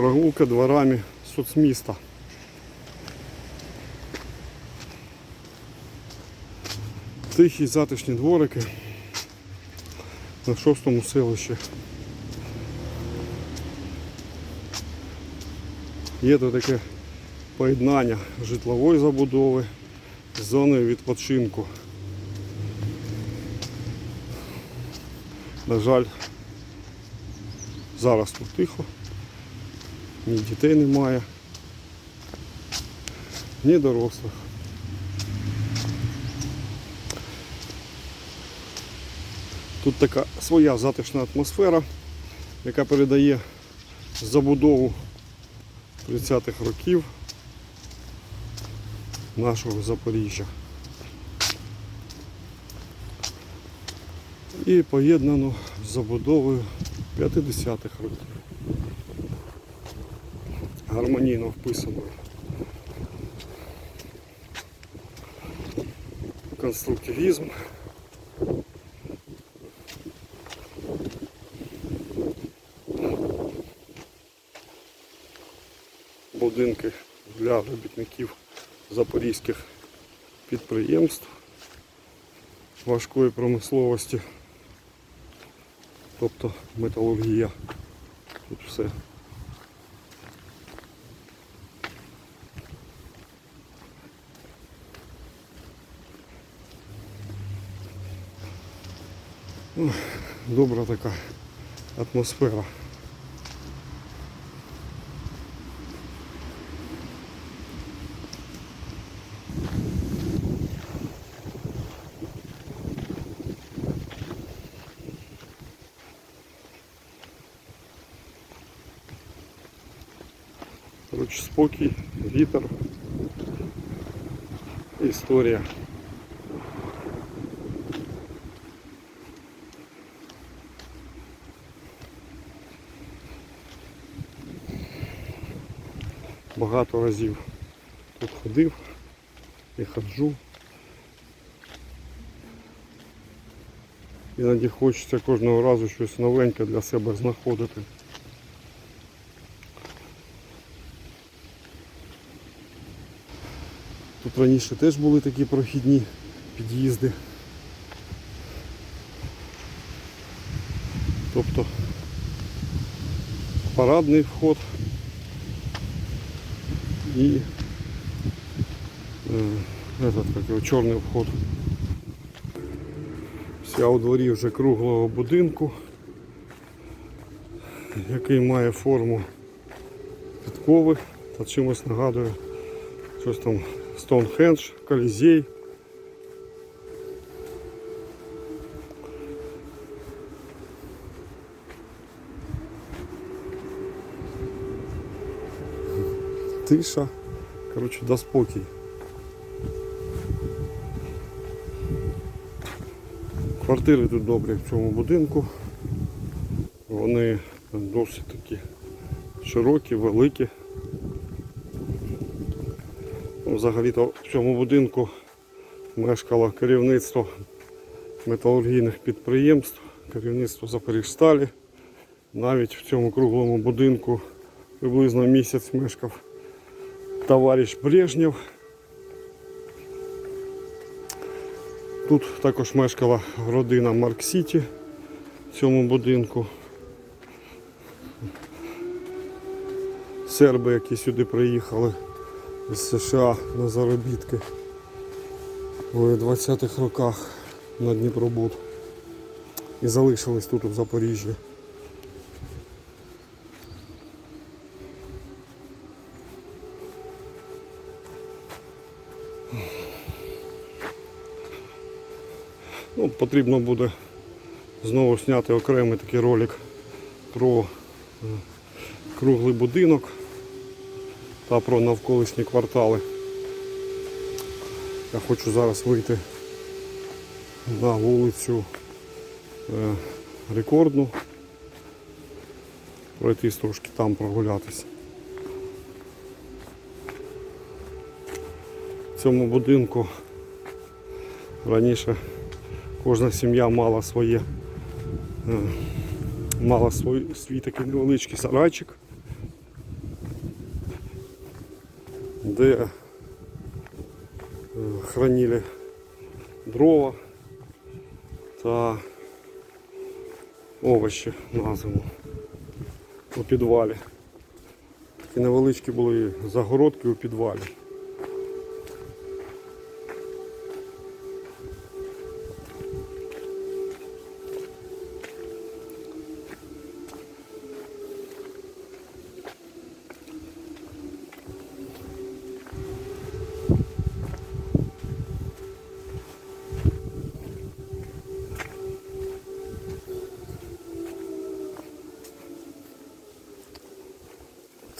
Прогулка дворами соцміста. Тихі затишні дворики на шостому селищі. Є тут таке поєднання житлової забудови з зоною відпочинку. На жаль, зараз тут тихо, ні дітей немає, ні дорослих. Тут така своя затишна атмосфера, яка передає забудову 30-х років нашого Запоріжжя. І поєднано з забудовою 50-х років. Гармонійно вписано. Конструктивізм. Будинки для робітників запорізьких підприємств важкої промисловості, тобто металургія. Тут все. Ой, Добра така атмосфера. Коротше, спокій, вітер, історія. Багато разів тут ходив і ходжу. Іноді хочеться кожного разу щось новеньке для себе знаходити. Тут раніше теж були такі прохідні під'їзди. Тобто парадний вход і е, этот, как его, чорний вход. Я у дворі вже круглого будинку, який має форму підкови та чимось нагадує щось там Стоунхендж, Колізей. Тиша. Коротше, да спокій. Квартири тут добрі в цьому будинку. Вони досить такі широкі, великі. Ну, Взагалі-то в цьому будинку мешкало керівництво металургійних підприємств, керівництво Запоріжсталі. Навіть в цьому круглому будинку приблизно місяць мешкав товариш Брежнєв. Тут також мешкала родина Марк Сіті в цьому будинку. Серби, які сюди приїхали з США на заробітки у 20-х роках на Дніпробуд і залишились тут у Запоріжжі. Потрібно буде знову зняти окремий такий ролик про е, круглий будинок та про навколишні квартали. Я хочу зараз вийти на вулицю е, рекордну, пройтись трошки там прогулятися. В цьому будинку раніше Кожна сім'я мала своє е, мала свій, свій такий невеличкий сарайчик, де е, хранили дрова та овочі на зиму у підвалі. Такі невеличкі були загородки у підвалі.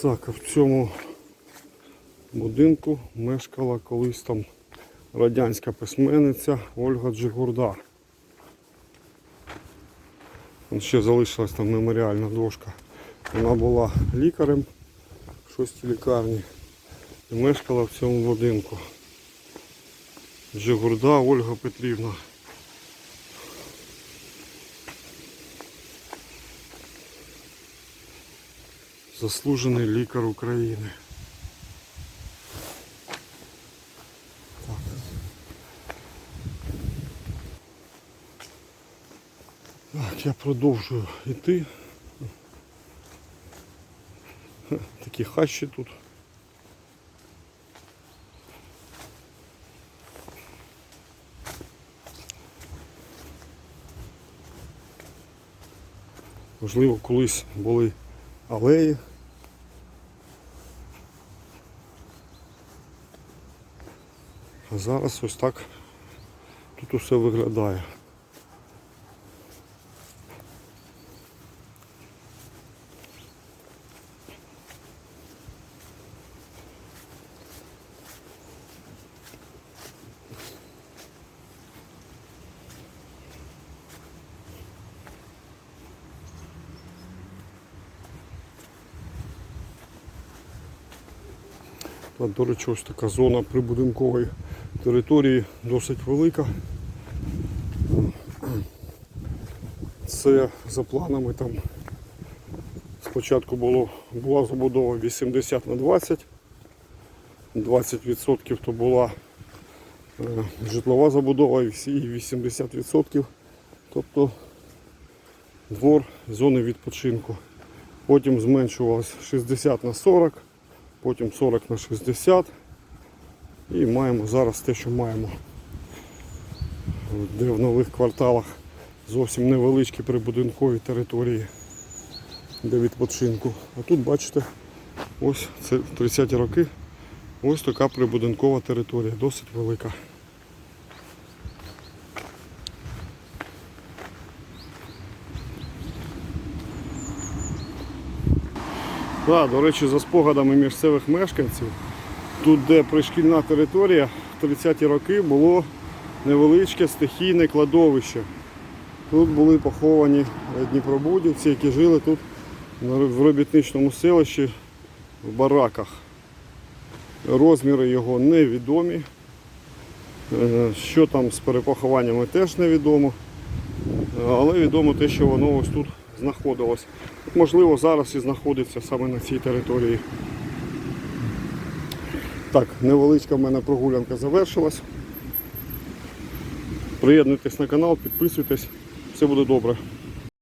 Так, в цьому будинку мешкала колись там радянська письменниця Ольга Джигурда. Ще залишилась там меморіальна дошка. Вона була лікарем в шостій лікарні і мешкала в цьому будинку. Джигурда Ольга Петрівна. Заслужений лікар України. Так. Я продовжую йти. Такі хащі тут. Можливо, колись були алеї. А зараз ось так тут усе виглядає. До речі, ось така зона прибудинкової території досить велика. Це за планами там спочатку було, була забудова 80 на 20, 20% то була е, житлова забудова і всі 80%, тобто двор зони відпочинку. Потім зменшувалось 60 на 40 потім 40 на 60 і маємо зараз те, що маємо. Де в нових кварталах зовсім невеличкі прибудинкові території для відпочинку. А тут бачите, ось це 30-ті роки, ось така прибудинкова територія, досить велика. Да, до речі, за спогадами місцевих мешканців, тут, де пришкільна територія, в 30-ті роки було невеличке стихійне кладовище. Тут були поховані дніпробудівці, які жили тут в робітничному селищі в бараках. Розміри його невідомі. Е, Що там з перепохованнями теж невідомо. Але відомо те, що воно ось тут знаходилось. Можливо, зараз і знаходиться саме на цій території. Так, невеличка в мене прогулянка завершилась. Приєднуйтесь на канал, підписуйтесь, все буде добре.